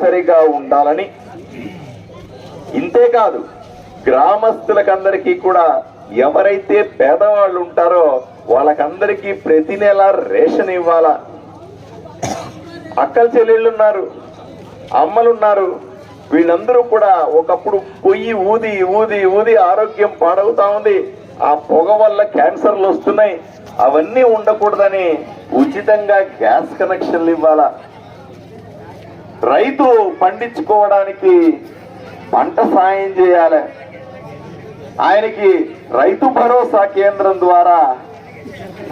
తప్పనిసరిగా ఉండాలని. ఇంతేకాదు గ్రామస్తులకందరికీ కూడా ఎవరైతే పేదవాళ్ళు ఉంటారో వాళ్ళకందరికీ ప్రతి నెల రేషన్ ఇవ్వాలా? అక్కల చెల్లెళ్ళు ఉన్నారు అమ్మలున్నారు వీళ్ళందరూ కూడా ఒకప్పుడు పొయ్యి ఊది ఊది ఊది ఆరోగ్యం పాడవుతా ఉంది. ఆ పొగ వల్ల క్యాన్సర్లు వస్తున్నాయి. అవన్నీ ఉండకూడదని ఉచితంగా గ్యాస్ కనెక్షన్లు ఇవ్వాలా? రైతు పండించుకోవడానికి పంట సాయం చేయాలి. ఆయనకి రైతు భరోసా కేంద్రం ద్వారా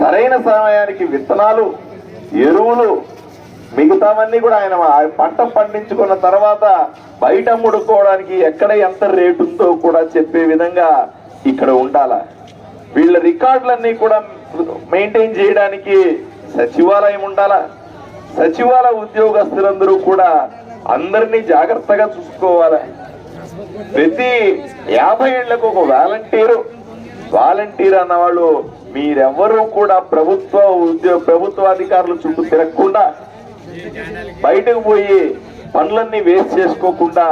సరైన సమయానికి విత్తనాలు ఎరువులు మిగతావన్నీ కూడా ఆయన పంట పండించుకున్న తర్వాత బయట ముడుకోవడానికి ఎక్కడ ఎంత రేటు ఉందో కూడా చెప్పే విధంగా ఇక్కడ ఉండాల. వీళ్ళ రికార్డులన్నీ కూడా మెయింటైన్ చేయడానికి సచివాలయం ఉండాలా. సచివాలయ ఉద్యోగస్తులందరూ కూడా అందరినీ జాగ్రత్తగా చూసుకోవాలి. ప్రతి యాభై ఏళ్ళకు ఒక వాలంటీరు. వాలంటీర్ అన్నవాళ్ళు మీరెవ్వరూ కూడా ప్రభుత్వ ఉద్యోగ ప్రభుత్వ అధికారుల చుట్టూ తిరగకుండా బయటకు పోయి పనులన్నీ వేస్ట్ చేసుకోకుండా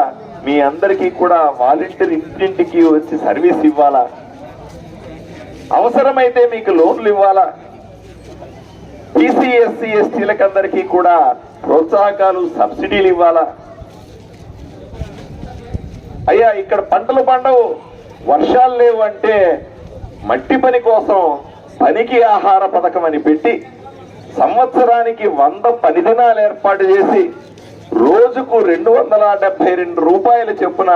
మీ అందరికీ కూడా వాలంటీర్ ఇంటింటికి వచ్చి సర్వీస్ ఇవ్వాలా? అవసరమైతే మీకు లోన్లు ఇవ్వాలా? టీసీఎస్సీ ఎస్టీలకు అందరికీ కూడా ప్రోత్సాహకాలు సబ్సిడీలు ఇవ్వాలా? అయ్యా ఇక్కడ పంటలు పండవు. వర్షాలు లేవు అంటే మట్టి పని కోసం పనికి ఆహార పథకం అని పెట్టి సంవత్సరానికి వంద పని దినాలు ఏర్పాటు చేసి రోజుకు రెండు వందల డెబ్బై రెండు రూపాయలు చెప్పున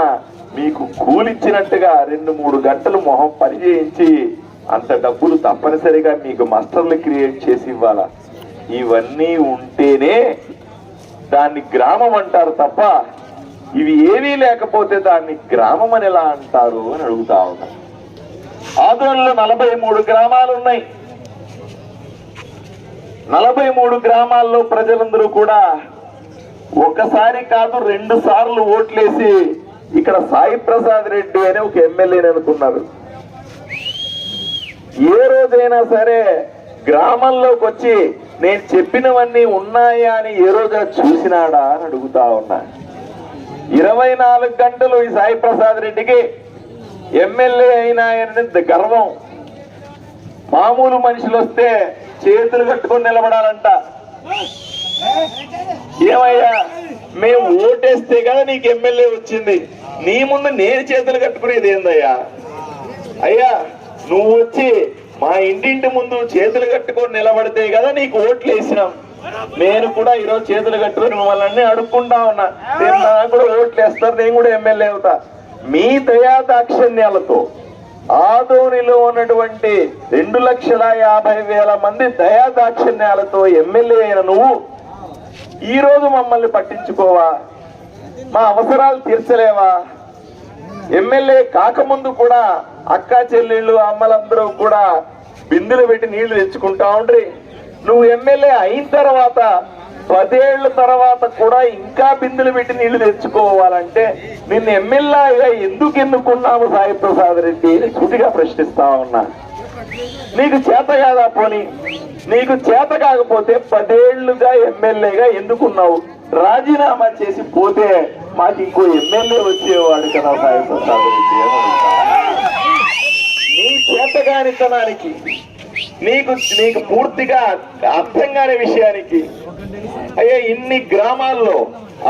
మీకు కూలిచ్చినట్టుగా రెండు మూడు గంటలు మొహం పని చేయించి అంత డబ్బులు తప్పనిసరిగా మీకు మస్టర్లు క్రియేట్ చేసి ఇవ్వాలా? ఇవన్నీ ఉంటేనే దాన్ని గ్రామం అంటారు తప్ప ఇవి ఏమీ లేకపోతే దాన్ని గ్రామం అని ఎలా అంటారు అని అడుగుతా ఉన్నా. ఆదోళనలో నలభై మూడు గ్రామాలు ఉన్నాయి. నలభై మూడు గ్రామాల్లో ప్రజలందరూ కూడా ఒకసారి కాదు రెండు సార్లు ఓట్లేసి ఇక్కడ సాయి ప్రసాద్ రెడ్డి అని ఒక ఎమ్మెల్యేని అనుకున్నారు. ఏ రోజైనా సరే గ్రామంలోకి వచ్చి నేను చెప్పినవన్నీ ఉన్నాయా అని ఏ రోజైనా చూసినాడా అని అడుగుతా ఉన్నా. ఇరవై నాలుగు గంటలు ఈ సాయి ప్రసాద్ రెడ్డికి ఎమ్మెల్యే అయినా అనేది గర్వం. మామూలు మనుషులు వస్తే చేతులు కట్టుకొని నిలబడాలంట. ఏమయ్యా మేము ఓటేస్తే కదా నీకు ఎమ్మెల్యే వచ్చింది. నీ ముందు నేను చేతులు కట్టుకునేది ఏందయ్యా? అయ్యా నువ్వు వచ్చి మా ఇంటింటి ముందు చేతులు కట్టుకొని నిలబడితే కదా నీకు ఓట్లు వేసినాం. నేను కూడా ఈరోజు చేతులు కట్టుకొని మిమ్మల్ని అడుక్కుంటా ఉన్నా. నేను నాకు కూడా ఓట్లు వేస్తారు నేను కూడా ఎమ్మెల్యే అవుతా. మీ దయా దాక్షిణ్యాలతో ఆదోనిలో ఉన్నటువంటి రెండు లక్షల యాభై వేల మంది దయా దాక్షిణ్యాలతో ఎమ్మెల్యే అయిన నువ్వు ఈరోజు మమ్మల్ని పట్టించుకోవా? మా అవసరాలు తీర్చలేవా? ఎమ్మెల్యే కాకముందు కూడా అక్క చెల్లెళ్ళు అమ్మలందరూ కూడా బిందులు పెట్టి నీళ్ళు తెచ్చుకుంటా ఉండ్రి. నువ్వు ఎమ్మెల్యే అయిన తర్వాత పదేళ్ళ తర్వాత కూడా ఇంకా బిందులు పెట్టి నీళ్ళు తెచ్చుకోవాలంటే నిన్ను ఎమ్మెల్యేగా ఎందుకు ఎన్నుకున్నాము సాయి ప్రసాద్ రెడ్డి అని సూటిగా ప్రశ్నిస్తా ఉన్నా. నీకు చేత కాదా పోని? నీకు చేత కాకపోతే పదేళ్ళుగా ఎమ్మెల్యేగా ఎందుకున్నావు రాజీనామా చేసి పోతే మాకు ఇంకో ఎమ్మెల్యే వచ్చేవాడు కదా సాయి ప్రసాద్ రెడ్డి నీ చేతగానితనానికి నీకు నీకు పూర్తిగా అర్థం కాని విషయానికి అయ్యా ఇన్ని గ్రామాల్లో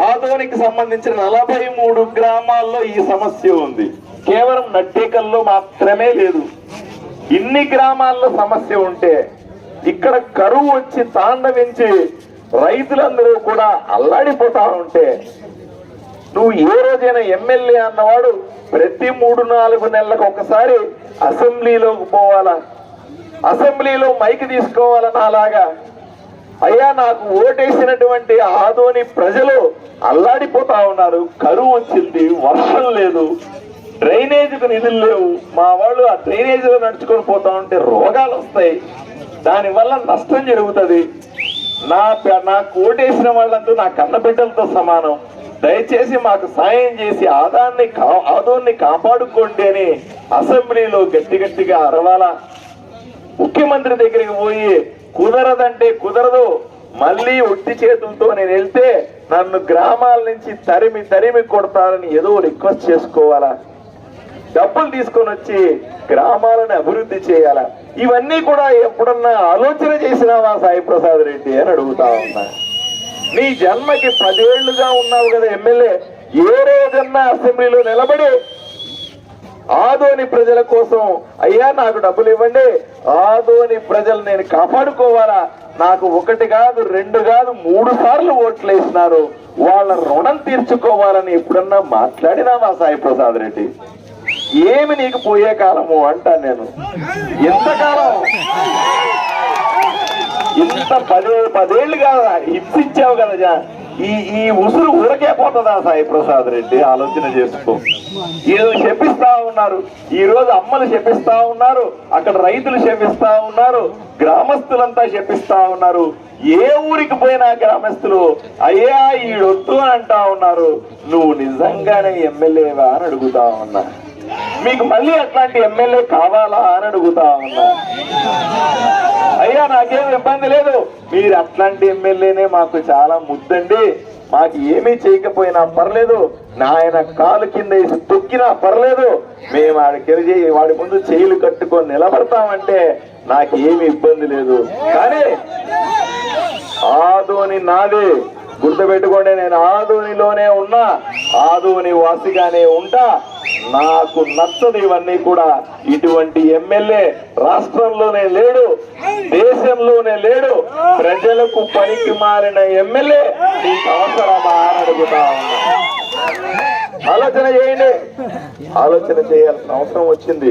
ఆదోనికి సంబంధించిన నలభై మూడు గ్రామాల్లో ఈ సమస్య ఉంది. కేవలం నట్టేకల్లో మాత్రమే లేదు. ఇన్ని గ్రామాల్లో సమస్య ఉంటే ఇక్కడ కరువు వచ్చి తాండవించి రైతులందరూ కూడా అల్లాడిపోతా ఉంటే నువ్వు ఏ రోజైనా ఎమ్మెల్యే అన్నవాడు ప్రతి మూడు నాలుగు నెలలకు ఒకసారి అసెంబ్లీలోకి పోవాలా? అసెంబ్లీలో మైక్ తీసుకోవాలన్నా అలాగా? అయ్యా నాకు ఓటేసినటువంటి ఆదోని ప్రజలు అల్లాడిపోతా ఉన్నారు. కరువు వచ్చింది వర్షం లేదు డ్రైనేజీకి నిధులు లేవు. మా వాళ్ళు ఆ డ్రైనేజీలో నడుచుకొని పోతా ఉంటే రోగాలు వస్తాయి. దానివల్ల నష్టం జరుగుతుంది. నా నాకు ఓటేసిన వాళ్ళంతా నా కన్న బిడ్డలతో సమానం. దయచేసి మాకు సాయం చేసి ఆదాన్ని కా ఆదోన్ని కాపాడుకోండి అని అసెంబ్లీలో గట్టి గట్టిగా అరవాలా. ముఖ్యమంత్రి దగ్గరికి పోయి కుదరదంటే కుదరదు మళ్ళీ ఒట్టి చేతులతో నేను వెళ్తే నన్ను గ్రామాల నుంచి తరిమి తరిమి కొడతారని ఏదో రిక్వెస్ట్ చేసుకోవాలా? డబ్బులు తీసుకొని వచ్చి గ్రామాలను అభివృద్ధి చేయాలా? ఇవన్నీ కూడా ఎప్పుడన్నా ఆలోచన చేసినావా సాయి ప్రసాద్ రెడ్డి అని అడుగుతా ఉన్నా. నీ జన్మకి పదేళ్ళుగా ఉన్నావు కదా ఎమ్మెల్యే. ఏ రోజన్నా అసెంబ్లీలో నిలబడి ఆదోని ప్రజల కోసం అయ్యా నాకు డబ్బులు ఇవ్వండి. ఆదోని ప్రజలు నేను కాపాడుకోవాలా? నాకు ఒకటి కాదు రెండు కాదు మూడు సార్లు ఓట్లు వేసినారు. వాళ్ళ రుణం తీర్చుకోవాలని ఎప్పుడన్నా మాట్లాడినావా సాయి ప్రసాద్ రెడ్డి? ఏమి నీకు పోయే కాలము అంటాను నేను. ఎంతకాలం ఇంత పదే పదేళ్ళు కాదా ఇప్పించావు కదా ఈ ఈ ఉసురు ఊరకే పోతుందా సాయి ప్రసాద్ రెడ్డి? ఆలోచన చేసుకో. ఏదో చెప్పిస్తా ఉన్నారు. ఈ రోజు అమ్మలు చెప్పిస్తా ఉన్నారు. అక్కడ రైతులు చెప్పిస్తా ఉన్నారు. గ్రామస్తులంతా చెప్పిస్తా ఉన్నారు. ఏ ఊరికి పోయినా గ్రామస్తులు అయ్యా ఈడొద్దు అని అంటా ఉన్నారు. నువ్వు నిజంగానే ఎమ్మెల్యేవా అని అడుగుతా ఉన్నా. మీకు మళ్ళీ అట్లాంటి ఎమ్మెల్యే కావాలా అని అడుగుతా ఉన్నా. అయ్యా నాకేం ఇబ్బంది లేదు. మీరు అట్లాంటి ఎమ్మెల్యేనే మాకు చాలా ముద్దండి. మాకు ఏమీ చేయకపోయినా పర్లేదు. నాయన కాలు కింద వేసి తొక్కినా పర్లేదు. మేము ఆడికి వాడి ముందు చేయిలు కట్టుకొని నిలబడతామంటే నాకు ఏమి ఇబ్బంది లేదు. కానీ ఆదోని నాదే. గుర్తుపెట్టుకోండి నేను ఆదోనిలోనే ఉన్నా. ఆదోని వాసిగానే ఉంటా. నాకు నచ్చదు ఇవన్నీ కూడా ఇటువంటి ఎమ్మెల్యే రాష్ట్రంలోనే లేడు దేశంలోనే లేడు. ప్రజలకు పనికి మారిన ఎమ్మెల్యే నీకు అవసరమా అని అడుగుతా ఉన్నా. ఆలోచన చేయండి. ఆలోచన చేయాల్సిన అవసరం వచ్చింది.